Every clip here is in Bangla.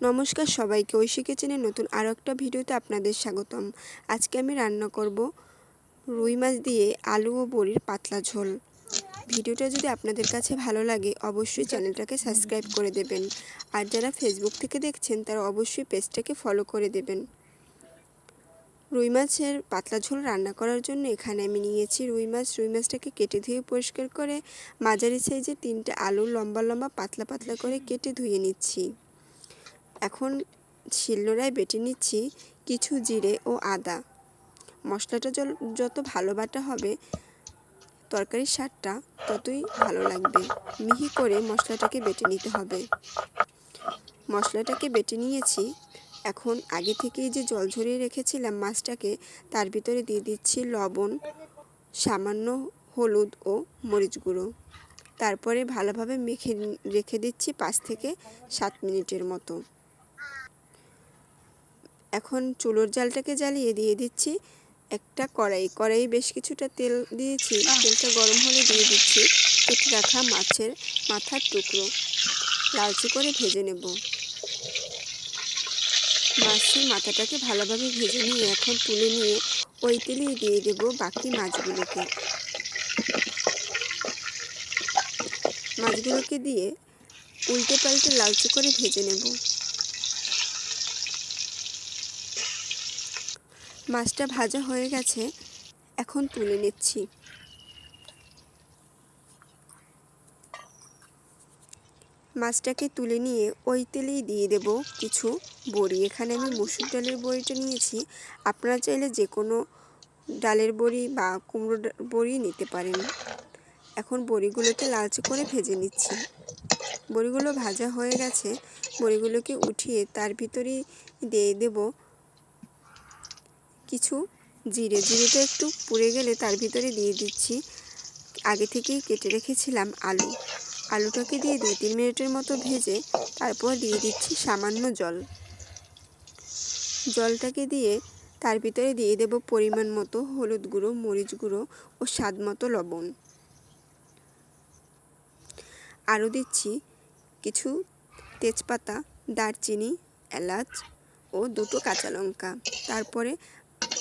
নমস্কার সবাইকে ঐশী কিচেনের নতুন আরও একটা ভিডিওতে আপনাদের স্বাগতম। আজকে আমি রান্না করব রুই মাছ দিয়ে আলু ও বড়ির পাতলা ঝোল। ভিডিওটা যদি আপনাদের কাছে ভালো লাগে, অবশ্যই চ্যানেলটাকে সাবস্ক্রাইব করে দেবেন। আর যারা ফেসবুক থেকে দেখছেন, তারা অবশ্যই পেজটাকে ফলো করে দেবেন। রুই মাছের পাতলা ঝোল রান্না করার জন্য এখানে আমি নিয়েছি রুই মাছ। রুই মাছটাকে কেটে ধুয়ে পরিষ্কার করে মাঝারি সাইজে তিনটে আলু লম্বা লম্বা পাতলা পাতলা করে কেটে ধুয়ে নিচ্ছি। এখন শিলনোড়ায় বেটে নিচ্ছি কিছু জিরে ও আদা। মশলাটা জল, যত ভালো বাটা হবে তরকারির স্বাদটা ততই ভালো লাগবে। মিহি করে মশলাটাকে বেটে নিতে হবে। মশলাটাকে বেটে নিয়েছি। এখন আগে থেকেই যে জল ঝরিয়ে রেখেছিলাম মাছটাকে, তার ভিতরে দিয়ে দিচ্ছি লবণ, সামান্য হলুদ ও মরিচ গুঁড়ো। তারপরে ভালোভাবে মেখে রেখে দিচ্ছি পাঁচ থেকে সাত মিনিটের মতো। এখন চুলোর জালটাকে জ্বালিয়ে দিয়ে দিচ্ছি একটা কড়াই। কড়াই বেশ কিছুটা তেল দিয়েছি। তেলটা গরম হলে দিয়ে দিচ্ছি কেটে রাখা মাছের মাথার টুকরো। লালচে করে ভেজে নেব। মাছের মাথাটাকে ভালোভাবে ভেজে নিয়ে এখন তুলে নিয়ে ওই তেলেই দিয়ে দেব বাকি মাছগুলোকে। মাছগুলোকে দিয়ে উল্টে পাল্টে লালচে করে ভেজে নেব। মাছটা ভাজা হয়ে গেছে, এখন তুলে নিচ্ছি। মাছটাকে তুলে নিয়ে ওই তেলেই দিয়ে দেব কিছু বড়ি। এখানে আমি মসুর ডালের বড়িটা নিয়েছি। আপনারা চাইলে যে কোনো ডালের বড়ি বা কুমড়ো বড়ি নিতে পারেন। এখন বড়িগুলোকে লালচে করে ভেজে নিচ্ছি। বড়িগুলো ভাজা হয়ে গেছে। বড়িগুলোকে উঠিয়ে তার ভিতরেই দিয়ে দেব কিছু জিরে, জিরেটা একটু পুড়ে গেলে তার ভিতরে দিয়ে দিচ্ছি। আগে থেকেই কেটে রেখেছিলাম আলু। আলুটাকে দিয়ে দুই, তিন মিনিটের মতো ভেজে তারপর দিয়ে দিচ্ছি সামান্য জল। জলটাকে দিয়ে তার ভিতরে দিয়ে দেব পরিমাণ মতো হলুদ গুঁড়ো, মরিচ গুঁড়ো ও স্বাদ মতো লবণ। আরও দিচ্ছি কিছু তেজপাতা, দারচিনি, এলাচ ও দুটো কাঁচা লঙ্কা। তারপরে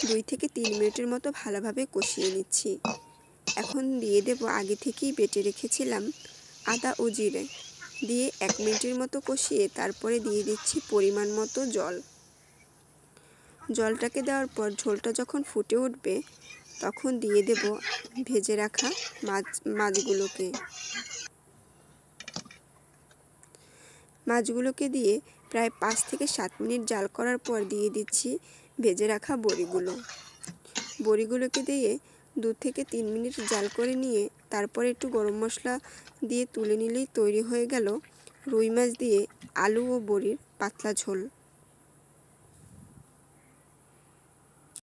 দুই থেকে তিন মিনিটের মতো ভালোভাবে কষিয়ে নিচ্ছি। এখন দিয়ে দেব আগে থেকেই বেটে রেখেছিলাম আদা ও জিরে। দিয়ে এক মিনিটের মতো কষিয়ে তারপরে দিয়ে দিচ্ছি পরিমাণ মতো জল। জলটাকে দেওয়ার পর ঝোলটা যখন ফুটে উঠবে, তখন দিয়ে দেব ভেজে রাখা মাছ, মাছগুলোকে। মাছগুলোকে দিয়ে প্রায় পাঁচ থেকে সাত মিনিট জাল করার পর দিয়ে দিচ্ছি ভেজে রাখা বড়িগুলো। বড়িগুলোকে দিয়ে দু থেকে তিন মিনিট জাল করে নিয়ে তারপরে একটু গরম মশলা দিয়ে তুলে নিলেই তৈরি হয়ে গেল রুই মাছ দিয়ে আলু ও বড়ির পাতলা ঝোল।